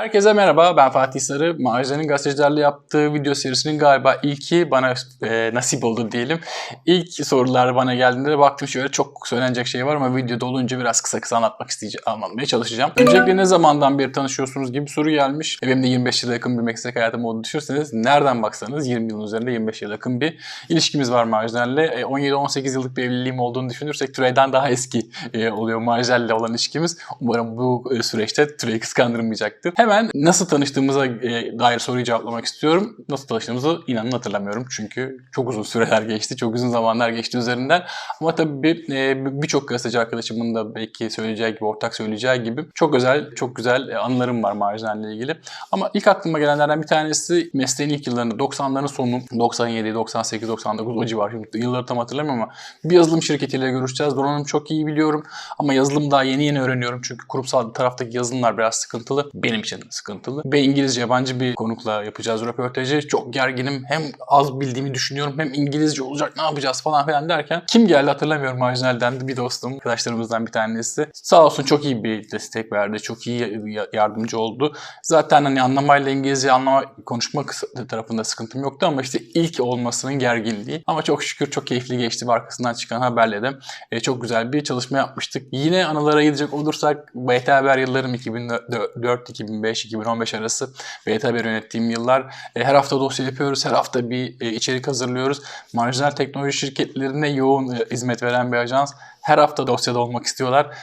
Herkese merhaba, ben Fatih Sarı. Maceranın gazetecilerle yaptığı video serisinin galiba ilki bana e, nasip oldu diyelim. İlk sorular bana geldiğinde de baktım şöyle çok söylenecek şey var ama videoda olunca biraz kısa kısa anlatmak isteyeceğim, anlatmaya çalışacağım. Öncelikle ne zamandan beri tanışıyorsunuz gibi bir soru gelmiş. E, benim de 25 yıla yakın bir meslek hayatım olduğunu düşünürseniz nereden baksanız 20 yılın üzerinde 25 yıla yakın bir ilişkimiz var marjinalle. E, 17-18 yıllık bir evliliğim olduğunu düşünürsek Türey'den daha eski e, oluyor marjinalle olan ilişkimiz. Umarım bu e, süreçte Türey'i kıskandırmayacaktır. Hemen nasıl tanıştığımıza e, dair soruyu cevaplamak istiyorum. Nasıl tanıştığımızı inanın hatırlamıyorum. Çünkü çok uzun süreler geçti. Çok uzun zamanlar geçti üzerinden. Ama tabii e, birçok gazeteci arkadaşımın da belki söyleyeceği gibi, ortak söyleyeceği gibi çok özel, çok güzel e, anılarım var marjinalle ilgili. Ama ilk aklıma gelenlerden bir tanesi mesleğin ilk yıllarında 90'ların sonu 97, 98, 99 o civar. Şimdi yılları tam hatırlamıyorum ama bir yazılım şirketiyle görüşeceğiz. Donanım çok iyi biliyorum ama yazılım daha yeni yeni öğreniyorum. Çünkü kurumsal taraftaki yazılımlar biraz sıkıntılı. Benim için sıkıntılı. Ve İngilizce yabancı bir konukla yapacağız röportajı. Çok gerginim. Hem az bildiğimi düşünüyorum hem İngilizce olacak ne yapacağız falan filan derken kim geldi hatırlamıyorum marjinalden bir dostum arkadaşlarımızdan bir tanesi. Sağ olsun çok iyi bir destek verdi. Çok iyi ya- yardımcı oldu. Zaten hani anlamayla İngilizce anlama konuşma tarafında sıkıntım yoktu ama işte ilk olmasının gerginliği. Ama çok şükür çok keyifli geçti ve arkasından çıkan haberle de e, çok güzel bir çalışma yapmıştık. Yine anılara gidecek olursak BT Haber yıllarım 2004, 2005, 2015 arası BT Haber yönettiğim yıllar. E, her hafta dosya yapıyoruz, her hafta bir e, içerik hazırlıyoruz. Marjinal teknoloji şirketlerine yoğun e, hizmet veren bir ajans. Her hafta dosyada olmak istiyorlar.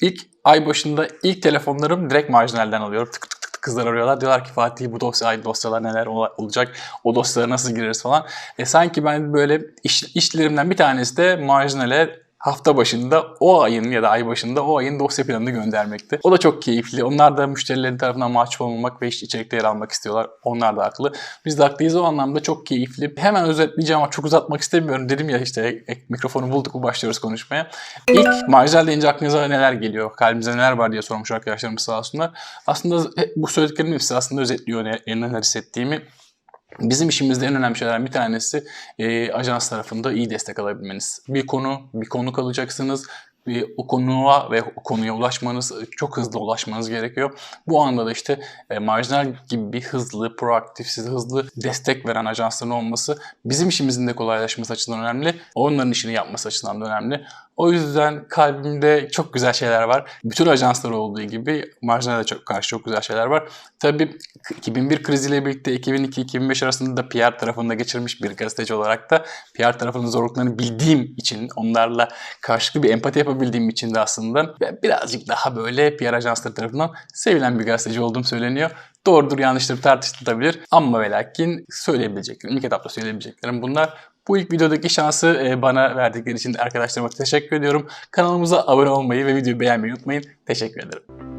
İlk ay başında ilk telefonlarım direkt marjinalden alıyorum. Tık tık tık kızlar arıyorlar. Diyorlar ki Fatih bu dosya, dosyalar neler ola- olacak, o dosyalara nasıl gireriz falan. E, sanki ben böyle iş, işlerimden bir tanesi de marjinale hafta başında o ayın ya da ay başında o ayın dosya planını göndermekti. O da çok keyifli. Onlar da müşterilerin tarafından mahcup olmamak ve iş içerikte yer almak istiyorlar. Onlar da haklı. Biz de haklıyız o anlamda çok keyifli. Hemen özetleyeceğim ama çok uzatmak istemiyorum. Dedim ya işte mikrofonu bulduk mu başlıyoruz konuşmaya. İlk marjinal deyince aklınıza neler geliyor? Kalbimize neler var diye sormuş arkadaşlarımız sağ olsunlar. Aslında bu söylediklerimin hepsi aslında özetliyor ne, neler hissettiğimi. Bizim işimizde en önemli şeylerden bir tanesi e, ajans tarafında iyi destek alabilmeniz. Bir konu, bir konuk alacaksınız. Bir, o konuğa ve o konuya ulaşmanız, çok hızlı ulaşmanız gerekiyor. Bu anda da işte e, marjinal gibi bir hızlı, proaktif, size hızlı destek veren ajansların olması bizim işimizin de kolaylaşması açısından önemli. Onların işini yapması açısından da önemli. O yüzden kalbimde çok güzel şeyler var. Bütün ajanslar olduğu gibi marjinale çok karşı çok güzel şeyler var. Tabii 2001 kriziyle birlikte 2002-2005 arasında da PR tarafında geçirmiş bir gazeteci olarak da PR tarafının zorluklarını bildiğim için, onlarla karşılıklı bir empati yapabildiğim için de aslında birazcık daha böyle PR ajansları tarafından sevilen bir gazeteci olduğum söyleniyor. Doğrudur yanlıştır tartışılabilir ama ve lakin söyleyebileceklerim, ilk etapta söyleyebileceklerim bunlar. Bu ilk videodaki şansı e, bana verdikleri için arkadaşlarıma teşekkür ediyorum. Kanalımıza abone olmayı ve videoyu beğenmeyi unutmayın. Teşekkür ederim.